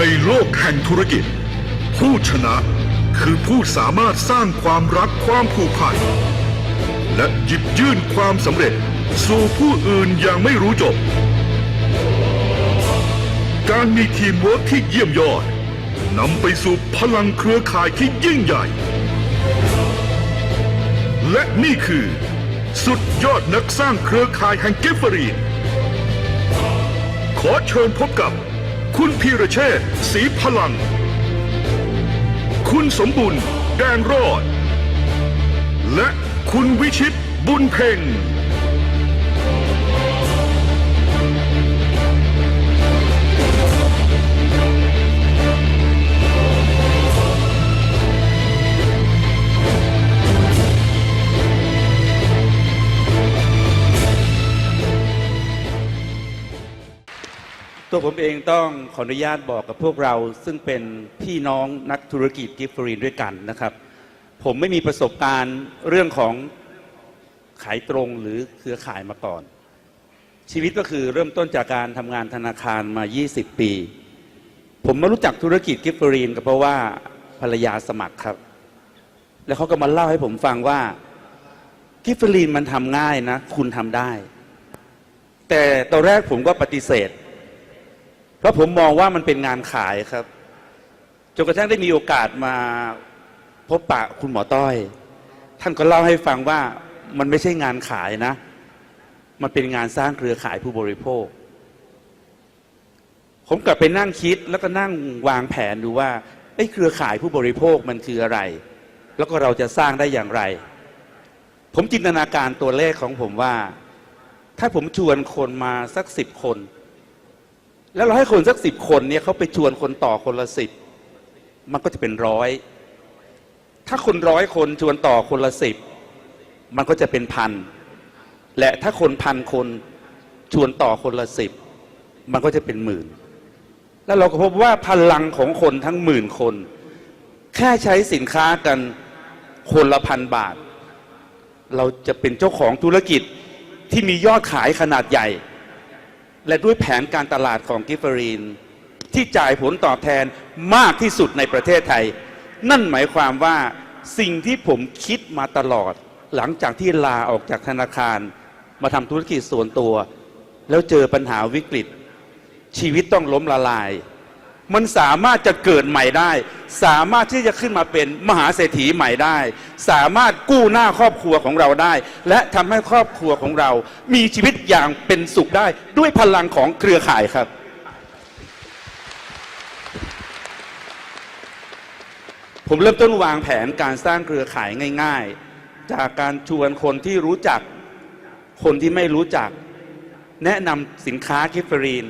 ในโลกแห่งธุรกิจ ผู้ชนะคือผู้สามารถสร้างความรักความผูกพัน และหยิบยื่นความสำเร็จ สู่ผู้อื่นอย่างไม่รู้จบ การมีทีมเวิร์คที่เยี่ยมยอดนำไปสู่พลังเครือข่ายที่ยิ่งใหญ่ และนี่คือ สุดยอดนักสร้างเครือข่ายแห่งกิฟเฟอรีนขอเชิญพบกับ คุณพีระเชษศรีพลัง คุณสมบุญแดงรอด และคุณวิชิตบุญเพ่ง ตัวผมเองต้องขออนุญาตบอกกับพวกเรา ซึ่งเป็นพี่น้องนักธุรกิจกิฟฟรีนด้วยกันนะครับ ผมไม่มีประสบการณ์เรื่องของขายตรงหรือเครือข่ายมาก่อน ชีวิตก็คือเริ่มต้นจากการทำงานธนาคารมา 20 ปี ผมมารู้จักธุรกิจกิฟฟรีนก็เพราะว่าภรรยาสมัครครับ แล้วเขาก็มาเล่าให้ผมฟังว่ากิฟฟรีนมันทำง่ายนะ คุณทำได้ แต่ตอนแรกผมก็ปฏิเสธ ราะผมมองว่ามันเป็นงานขายครับจนกระทั่งได้มีโอกาสมาพบปะคุณหมอต้อย ท่านก็เล่าให้ฟังว่ามันไม่ใช่งานขายนะ มันเป็นงานสร้างเครือข่ายผู้บริโภค ผมกลับไปนั่งคิดแล้วก็นั่งวางแผนดูว่าไอ้เครือข่ายผู้บริโภคมันคืออะไร แล้วก็เราจะสร้างได้อย่างไร ผมจินตนาการตัวเลขของผมว่า ถ้าผมชวนคนมาสักสิบคน แล้วเราให้คนสักสิบคนเนี่ยเขาไปชวนคนต่อคนละสิบมันก็จะเป็นร้อย ถ้าคนร้อยคนชวนต่อคนละสิบมันก็จะเป็นพัน และถ้าคนพันคนชวนต่อคนละสิบมันก็จะเป็นหมื่น แล้วเราก็พบว่าพลังของคนทั้งหมื่นคน แค่ใช้สินค้ากันคนละพันบาท เราจะเป็นเจ้าของธุรกิจที่มียอดขายขนาดใหญ่ และด้วยแผนการตลาดของกิฟเฟอรีน ที่จ่ายผลตอบแทนมากที่สุดในประเทศไทย นั่นหมายความว่าสิ่งที่ผมคิดมาตลอด หลังจากที่ลาออกจากธนาคาร มาทำธุรกิจส่วนตัว แล้วเจอปัญหาวิกฤต ชีวิตต้องล้มละลาย มันสามารถจะเกิดใหม่ได้ สามารถที่จะขึ้นมาเป็นมหาเศรษฐีใหม่ได้ สามารถกู้หน้าครอบครัวของเราได้ และทำให้ครอบครัวของเรา มีชีวิตอย่างเป็นสุขได้ด้วยพลังของเครือข่ายครับ ผมเริ่มต้นวางแผนการสร้างเครือข่ายง่าย ๆ จากการชวนคนที่รู้จัก คนที่ไม่รู้จัก แนะนำสินค้ากิฟเฟอรีน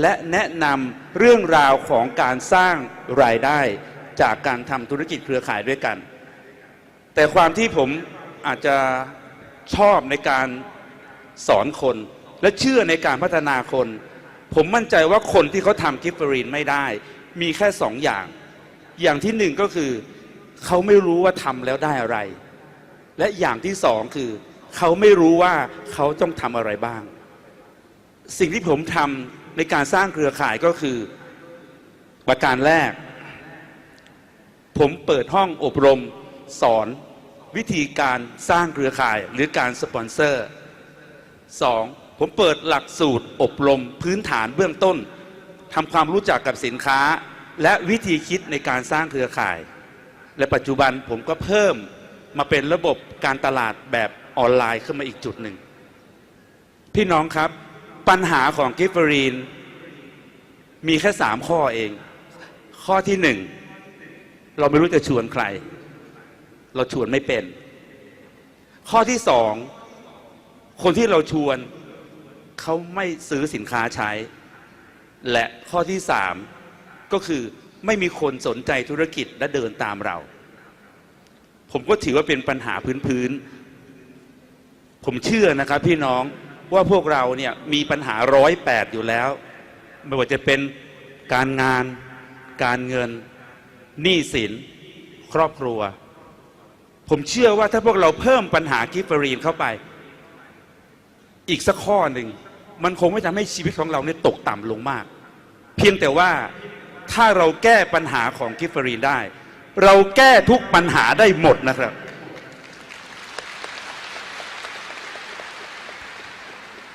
และแนะนำเรื่องราวของการสร้างรายได้จากการทำธุรกิจเครือข่ายด้วยกัน แต่ความที่ผมอาจจะชอบในการสอนคน และเชื่อในการพัฒนาคน ผมมั่นใจว่าคนที่เขาทำกิฟเฟอรีนไม่ได้ มีแค่สองอย่าง อย่างที่หนึ่งก็คือ เขาไม่รู้ว่าทำแล้วได้อะไร และอย่างที่สองคือ เขาไม่รู้ว่าเขาต้องทำอะไรบ้าง สิ่งที่ผมทำ ในการสร้างเครือข่ายก็คือประการแรก ผมเปิดห้องอบรมสอนวิธีการสร้างเครือข่ายหรือการสปอนเซอร์สองผมเปิดหลักสูตรอบรมพื้นฐานเบื้องต้นทำความรู้จักกับสินค้า และวิธีคิดในการสร้างเครือข่าย และปัจจุบันผมก็เพิ่มมาเป็นระบบการตลาดแบบออนไลน์ขึ้นมาอีกจุดหนึ่ง พี่น้องครับ ปัญหาของกิฟเฟอรีน มีแค่สามข้อเอง ข้อที่หนึ่ง เราไม่รู้จะชวนใคร เราชวนไม่เป็น ข้อที่สอง คนที่เราชวนเขาไม่ซื้อสินค้าใช้ และข้อที่สามก็คือไม่มีคนสนใจธุรกิจและเดินตามเรา ผมก็ถือว่าเป็นปัญหาพื้นๆผมเชื่อนะครับพี่น้อง ว่าพวกเราเนี่ยมีปัญหาร้อยแปดอยู่แล้ว ไม่ว่าจะเป็นการงาน การเงินหนี้สิน ครอบครัว ผมเชื่อว่าถ้าพวกเราเพิ่มปัญหากิฟเฟอรีนเข้าไป อีกสักข้อหนึ่ง มันคงไม่ทำให้ชีวิตของเราเนี่ยตกต่ำลงมาก เพียงแต่ว่าถ้าเราแก้ปัญหาของกิฟเฟอรีนได้ เราแก้ทุกปัญหาได้หมดนะครับ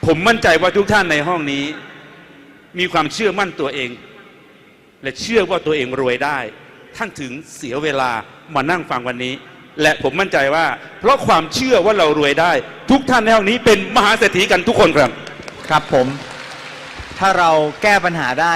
ผมมั่นใจว่าทุกท่านในห้องนี้ มีความเชื่อมั่นตัวเอง และเชื่อว่าตัวเองรวยได้ ท่านถึงเสียเวลามานั่งฟังวันนี้ และผมมั่นใจว่า เพราะความเชื่อว่าเรารวยได้ ทุกท่านในห้องนี้เป็นมหาเศรษฐีกันทุกคนครับ ครับผม ถ้าเราแก้ปัญหาได้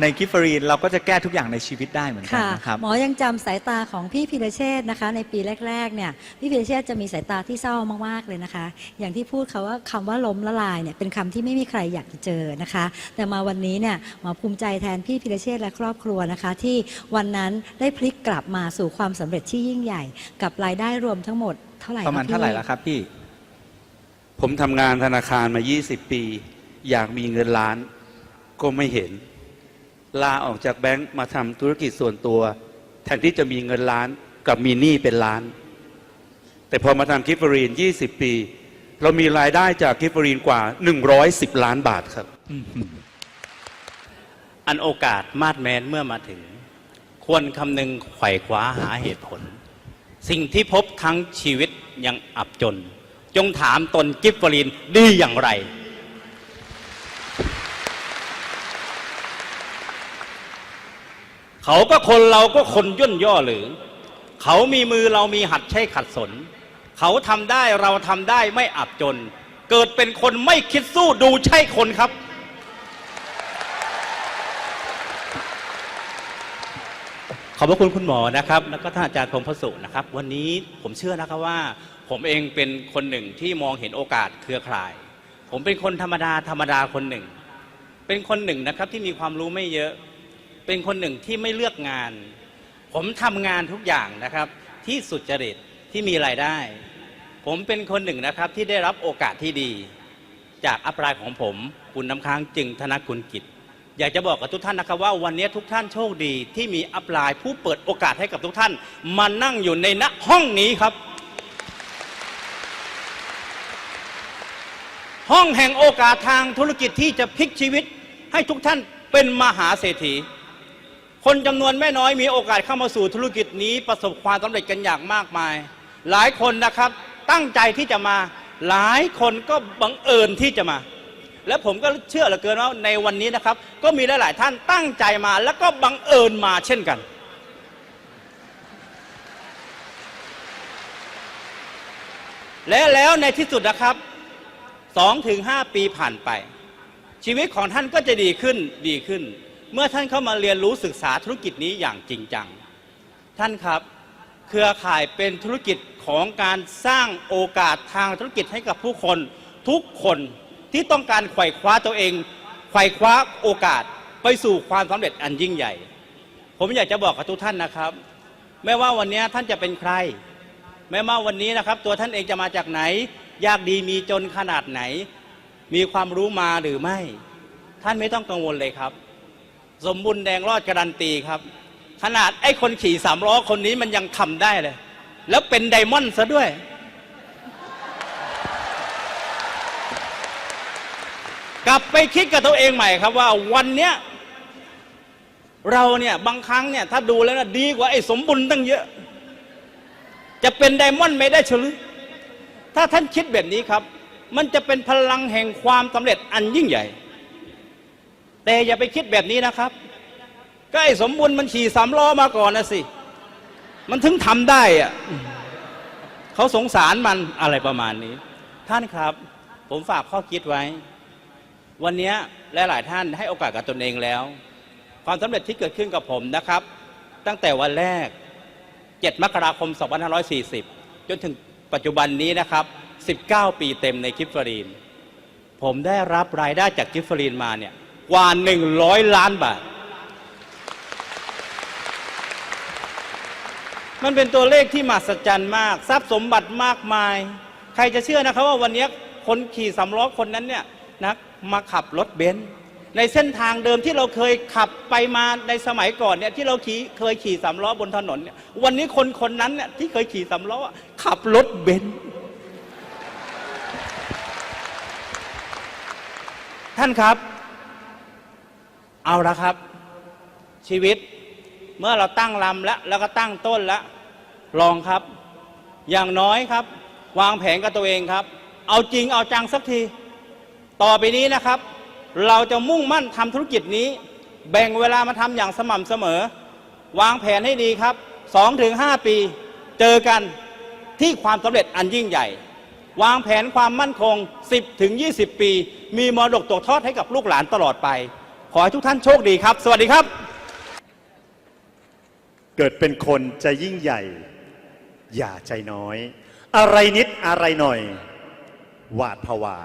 ในกิฟเฟอรีนเราก็จะแก้ทุกอย่างในชีวิตได้เหมือนกันค่ะ นะครับ หมอยังจำสายตาของพี่พิรเชษฐ์นะคะ ในปีแรกๆเนี่ยพี่พิรเชษฐ์จะมีสายตาที่เศร้ามากๆเลยนะคะ อย่างที่พูดเขาว่าคำว่าล้มละลายเนี่ยเป็นคำที่ไม่มีใครอยากจะเจอนะคะ แต่มาวันนี้เนี่ยหมอภูมิใจแทนพี่พิรเชษฐ์และครอบครัวนะคะ ที่วันนั้นได้พลิกกลับมาสู่ความสำเร็จที่ยิ่งใหญ่ กับรายได้รวมทั้งหมดเท่าไหร่คประมาณพี่เท่าไหร่แล้วครับพี่ ผมทำงานธนาคารมา 20 ปี อยากมีเงินล้านก็ไม่เห็น ลาออกจากแบงค์มาทำธุรกิจส่วนตัว แทนที่จะมีเงินล้านกับมีหนี้เป็นล้าน แต่พอมาทำกิฟเฟอรีน 20 ปี เรามีรายได้จากกิฟเฟอรีนกว่า 110 ล้านบาทครับ อันโอกาสมาดแมนเมื่อมาถึง ควรคำนึงไขว่คว้าหาเหตุผล สิ่งที่พบทั้งชีวิตยังอับจน จงถามตนกิฟฟรีนดีอย่างไร เขาก็คนเราก็คนย่นย่อหรือ เขามีมือเรามีหัดใช้ขัดสน เขาทำได้เราทำได้ไม่อับจน เกิดเป็นคนไม่คิดสู้ดูใช่คนครับ ขอบพระคุณคุณหมอนะครับ แล้วก็ท่านอาจารย์พรมพสุนะครับ วันนี้ผมเชื่อนะครับว่า ผมเองเป็นคนหนึ่งที่มองเห็นโอกาสเครือข่าย ผมเป็นคนธรรมดาธรรมดาคนหนึ่ง เป็นคนหนึ่งนะครับที่มีความรู้ไม่เยอะ เป็นคนหนึ่งที่ไม่เลือกงาน ผมทำงานทุกอย่างนะครับ ที่สุจริตที่มีรายได้ ผมเป็นคนหนึ่งนะครับที่ได้รับโอกาสที่ดี จากอัปรายของผมคุณน้ำค้างจึงธนกุลกิจ อยากจะบอกกับทุกท่านนะครับว่าวันนี้ทุกท่านโชคดี ที่มีอัปไลน์ผู้เปิดโอกาสให้กับทุกท่าน มานั่งอยู่ในณห้องนี้ครับ ห้องแห่งโอกาสทางธุรกิจที่จะพลิกชีวิตให้ทุกท่านเป็นมหาเศรษฐี คนจำนวนไม่น้อยมีโอกาสเข้ามาสู่ธุรกิจนี้ประสบความสำเร็จกันอย่างมากมาย หลายคนนะครับตั้งใจที่จะมาหลายคนก็บังเอิญที่จะมา และผมก็เชื่อเหลือเกินว่าในวันนี้นะครับ ก็มีหลาย ๆ ท่านตั้งใจมา แล้วก็บังเอิญมาเช่นกัน และแล้วในที่สุดนะครับสองถึงห้าปีผ่านไป ชีวิตของท่านก็จะดีขึ้นดีขึ้น เมื่อท่านเข้ามาเรียนรู้ศึกษาธุรกิจนี้อย่างจริงจัง ท่านครับ เครือข่ายเป็นธุรกิจของการสร้างโอกาสทางธุรกิจให้กับผู้คนทุกคนที่ต้องการไขว่คว้าตัวเอง ไขว่คว้าโอกาสไปสู่ความสำเร็จอันยิ่งใหญ่ ผมอยากจะบอกกับทุกท่านนะครับ ไม่ว่าวันนี้ท่านจะเป็นใครแม้ว่าวันนี้นะครับ ตัวท่านเองจะมาจากไหน ยากดีมีจนขนาดไหน มีความรู้มาหรือไม่ ท่านไม่ต้องกังวลเลยครับ สมบุญแดงรอดการันตีครับ ขนาดไอ้คนขี่สามล้อคนนี้มันยังทำได้เลย แล้วเป็นไดมอนด์ซะด้วย กลับไปคิดกับตัวเองใหม่ครับว่าวันเนี้ยเราเนี่ยบางครั้งเนี่ยถ้าดูแล้วนะดีกว่าไอ้สมบุญตั้งเยอะ จะเป็นไดมอนด์ไม่ได้เฉลือถ้าท่านคิดแบบนี้ครับ มันจะเป็นพลังแห่งความสำเร็จอันยิ่งใหญ่ แต่อย่าไปคิดแบบนี้นะครับ ก็ไอ้สมบูรณ์มันขี่สามล้อมาก่อนนะสิ มันถึงทำได้อะเขาสงสารมันอะไรประมาณนี้ ท่านครับ ผมฝากข้อคิดไว้ วันนี้และหลายท่านให้โอกาสกับตนเองแล้ว ความสำเร็จที่เกิดขึ้นกับผมนะครับ ตั้งแต่วันแรก 7 มกราคม 2540 จนถึงปัจจุบันนี้นะครับ 19 ปีเต็มในกิฟฟรีน ผมได้รับรายได้จากกิฟฟรีนมาเนี่ย กว่า 100 ล้านบาท มันเป็นตัวเลขที่มหัศจรรย์มาก ทรัพย์สมบัติมากมาย ใครจะเชื่อนะครับว่าวันนี้คนขี่สำล้อคนนั้นเนี่ยนะมาขับรถเบนซ์ในเส้นทางเดิมที่เราเคยขับไปมาในสมัยก่อนเนี่ยที่เราขี่เคยขี่สำล้อบนถนนเนี่ยวันนี้คนคนนั้นเนี่ยที่เคยขี่สำล้อขับรถเบนซ์ท่านครับ เอาละครับ ชีวิตเมื่อเราตั้งลำแล้วแล้วก็ตั้งต้นแล้วลองครับ อย่างน้อยครับ วางแผนกับตัวเองครับ เอาจริงเอาจังสักที ต่อไปนี้นะครับ เราจะมุ่งมั่นทำธุรกิจนี้ แบ่งเวลามาทำอย่างสม่ำเสมอ วางแผนให้ดีครับ2-5ปี เจอกันที่ความสำเร็จอันยิ่งใหญ่ วางแผนความมั่นคง 10-20 ปี มีมรดกตกทอดให้กับลูกหลานตลอดไป ขอให้ทุกท่านโชคดีครับ สวัสดีครับ เกิดเป็นคนจะยิ่งใหญ่ อย่าใจน้อย อะไรนิดอะไรหน่อย หวาดผวา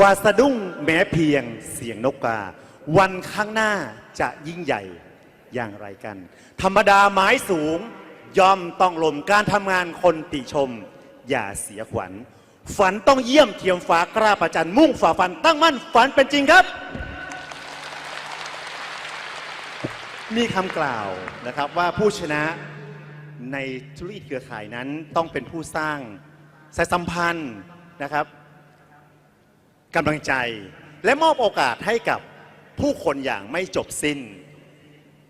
วาสะดุ้งแม้เพียงเสียงนกกา วันข้างหน้าจะยิ่งใหญ่อย่างไรกัน ธรรมดาไม้สูง ย่อมต้องลมการทำงานคนติชม อย่าเสียขวัญ ฝันต้องเยี่ยมเทียมฟ้ากล้าประจันมุ่งฝ่าฟันตั้งมั่นฝันเป็นจริงครับ มีคำกล่าวนะครับว่าผู้ชนะในธุรกิจเครือข่ายนั้นต้องเป็นผู้สร้างสายสัมพันธ์นะครับกำลังใจ และมอบโอกาสให้กับผู้คนอย่างไม่จบสิ้น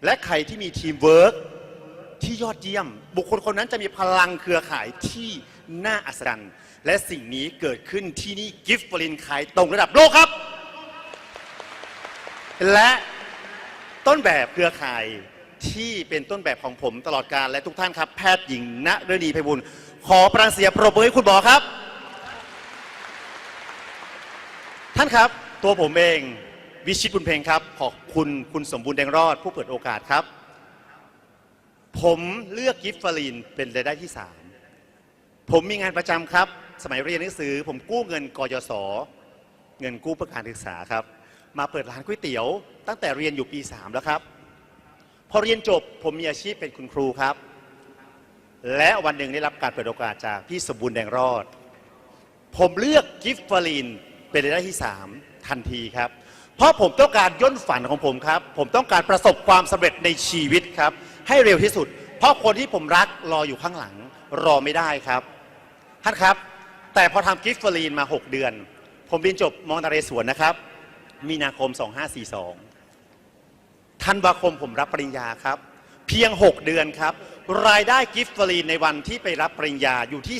และใครที่มีทีมเวิร์กที่ยอดเยี่ยม บุคคลคนนั้นจะมีพลังเครือข่ายที่น่าอัศจรรย์ และสิ่งนี้เกิดขึ้นที่นี่กิฟต์ฟลินขายตรงระดับโลกครับ และ ต้นแบบเครือข่ายที่เป็นต้นแบบของผมตลอดการและทุกท่านครับ แพทย์หญิงณฤดีไพบุญขอประเสียงปรบมือให้คุณหมอครับ ท่านครับ ตัวผมเองวิชิตบุญเพ็งครับ ขอบคุณคุณสมบูรณ์แดงรอด ผู้เปิดโอกาสครับ ผมเลือกกิฟต์ฟลีนเป็นรายได้ที่ 3 ผมมีงานประจำครับ สมัยเรียนหนังสือ ผมกู้เงินกยศเงินกู้เพื่อการศึกษาครับ มาเปิดร้านก๋วยเตี๋ยว ตั้งแต่เรียนอยู่ปี 3 แล้วครับ พอเรียนจบผมมีอาชีพเป็นคุณครูครับ และวันหนึ่งได้รับการเปิดโอกาสจากพี่สมบูรณ์แดงรอด ผมเลือกกิฟต์ฟลีนเป็นรายได้ที่ 3 ทันทีครับ เพราะผมต้องการย่นฝันของผมครับ ผมต้องการประสบความสำเร็จในชีวิตครับ ให้เร็วที่สุด เพราะคนที่ผมรักรออยู่ข้างหลังรอไม่ได้ครับท่านครับ แต่พอทำกิฟต์ฟลีนมา 6 เดือน ผมเรียนจบมองนาเรศวรนะครับมีนาคม 2542 ธันวาคมผมรับปริญญาครับ เพียง 6 เดือนครับ รายได้กิฟต์ฟรีในวันที่ไปรับปริญญาอยู่ที่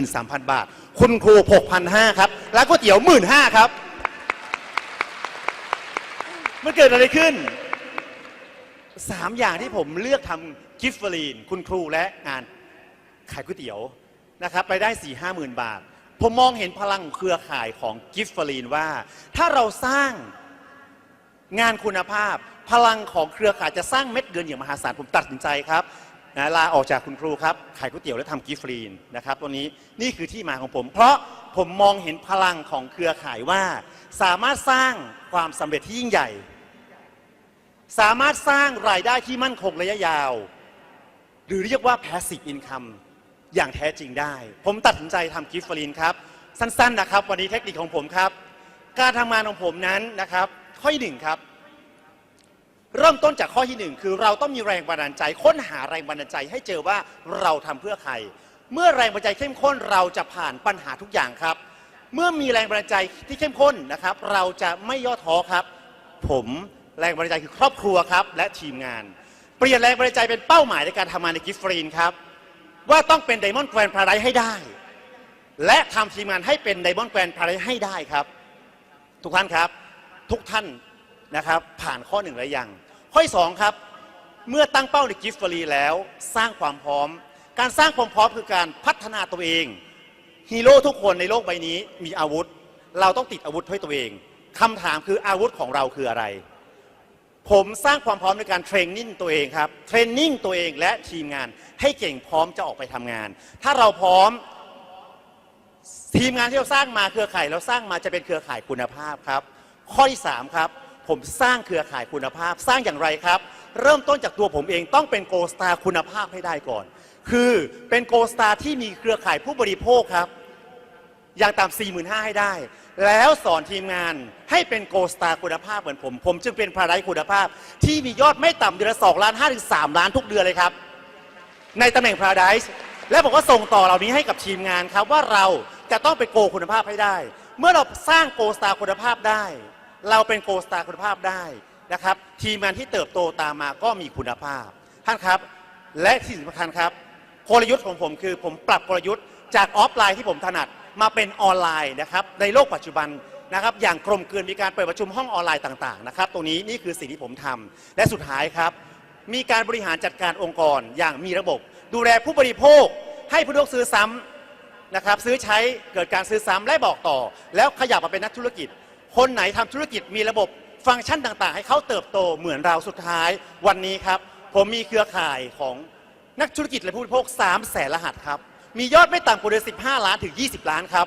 33,000 บาท คุณครู 6,500 ครับ ร้านก๋วยเตี๋ยว 15,000 ครับ มันเกิดอะไรขึ้น 3 อย่างที่ผมเลือกทำกิฟต์ฟรีนคุณครูและงานขายก๋วยเตี๋ยวนะครับรายได้ 4 5 0 0 0 0 บาท ผมมองเห็นพลังเครือข่ายของกิฟต์ฟรีนว่า ถ้าเราสร้าง งานคุณภาพ พลังของเครือข่ายจะสร้างเม็ดเงินอย่างมหาศาลผมตัดสินใจครับนะลาออกจากคุณครูครับขายก๋วยเตี๋ยวและทำกิฟต์ฟรีนนะครับตัวนี้นี่คือที่มาของผม เพราะผมมองเห็นพลังของเครือข่ายว่า สามารถสร้างความสำเร็จที่ยิ่งใหญ่ สามารถสร้างรายได้ที่มั่นคงระยะยาว หรือเรียกว่า passive income อย่างแท้จริงได้ ผมตัดสินใจทำกิฟต์ฟรีนครับ สั้นๆนะครับ วันนี้เทคนิคของผมครับ การทำงานของผมนั้นนะครับ ข้อที่หนึ่งครับ เริ่มต้นจากข้อที่หนึ่งคือเราต้องมีแรงบันดาลใจ ค้นหาแรงบันดาลใจให้เจอว่าเราทำเพื่อใคร เมื่อแรงบันดาลใจเข้มข้นเราจะผ่านปัญหาทุกอย่างครับ เมื่อมีแรงบันดาลใจที่เข้มข้นนะครับ เราจะไม่ย่อท้อครับ ผมแรงบันดาลใจคือครอบครัวครับ และทีมงาน เปลี่ยนแรงบันดาลใจเป็นเป้าหมายในการทำงานในกิฟฟรีนครับ ว่าต้องเป็นไดมอนด์แกรนด์พาราไดให้ได้ และทำทีมงานให้เป็นไดมอนด์แกรนด์พาราไดให้ได้ครับ ทุกท่านครับ ทุกท่านนะครับ ผ่านข้อหนึ่งแล้วยัง ข้อสองครับ เมื่อตั้งเป้าในกิฟต์ฟรีแล้ว สร้างความพร้อม การสร้างความพร้อมคือการพัฒนาตัวเองฮีโร่ทุกคนในโลกใบนี้มีอาวุธ เราต้องติดอาวุธให้ตัวเองคำถามคืออาวุธของเราคืออะไร ผมสร้างความพร้อมในการเทรนนิ่งตัวเองครับเทรนนิ่งตัวเองและทีมงานให้เก่งพร้อมจะออกไปทำงาน ถ้าเราพร้อมทีมงานที่เราสร้างมาเครือข่ายเราสร้างมาจะเป็นเครือข่ายคุณภาพครับ ข้อที่สามครับ ผมสร้างเครือข่ายคุณภาพ สร้างอย่างไรครับ เริ่มต้นจากตัวผมเองต้องเป็นโกลสตาร์คุณภาพให้ได้ก่อน คือเป็นโกลสตาร์ที่มีเครือข่ายผู้บริโภคครับอย่างต่ำ4 5 0 0 0ให้ได้ แล้วสอนทีมงานให้เป็นโกลสตาร์คุณภาพเหมือนผม ผมจึงเป็นพาราไดคุณภาพ ที่มียอดไม่ต่ำเดือนละ2ล้าน5ถึง3ล้านทุกเดือนเลยครับ ในตำแหน่ง Paradise และผมก็ส่งต่อเหล่านี้ให้กับทีมงานครับว่าเราจะต้องเป็นโกคุณภาพให้ได้ เมื่อเราสร้างโกสตาร์คุณภาพได้ เราเป็นโกสตาร์คุณภาพได้นะครับ ทีมงานที่เติบโตตามมาก็มีคุณภาพ ท่านครับ และที่สำคัญครับกลยุทธ์ของผมคือผมปรับกลยุทธ์จากออฟไลน์ที่ผมถนัดมาเป็นออนไลน์นะครับในโลกปัจจุบันนะครับอย่างกลมกลืนมีการเปิดประชุมห้องออนไลน์ต่างๆนะครับตรงนี้นี่คือสิ่งที่ผมทำและสุดท้ายครับ มีการบริหารจัดการองค์กรอย่างมีระบบ ดูแลผู้บริโภค ให้ผู้บริโภคซื้อซ้ำนะครับซื้อใช้เกิดการซื้อซ้ำและบอกต่อ แล้วขยับมาเป็นนักธุรกิจ คนไหนทำธุรกิจมีระบบฟังก์ชันต่าง ๆ ให้เขาเติบโตเหมือนเราสุดท้าย วันนี้ครับ ผมมีเครือข่ายของนักธุรกิจและผู้บริโภค3แสนรหัสครับ มียอดไม่ต่ำกว่าเดือน15 ล้านถึง 20 ล้านครับ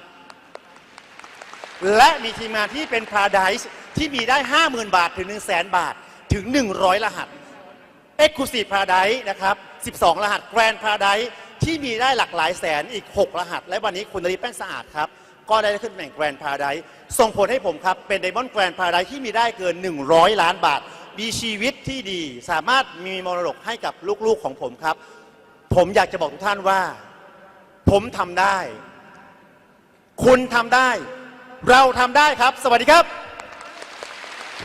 และมีทีมงานที่เป็น Paradise ที่มีได้ 50,000 บาทถึง 1 0 0 0 0 0บาทถึง 100 รหัส Exclusive Paradise นะครับ 12 รหัส Grand Paradise ที่มีได้หลากหลายแสนอีก 6 รหัส และวันนี้คุณนริแป้งสะอาดครับ ก็ได้ขึ้นแหน่งแกรนพาไดส่งผลให้ผมครับ เป็นไดมอนด์แกลนพาราไดส์ที่มีได้เกิน 100 ล้านบาท มีชีวิตที่ดี สามารถมีมรดกให้กับลูกๆของผมครับ ผมอยากจะบอกทุกท่านว่า ผมทำได้ คุณทำได้ เราทำได้ครับ สวัสดีครับ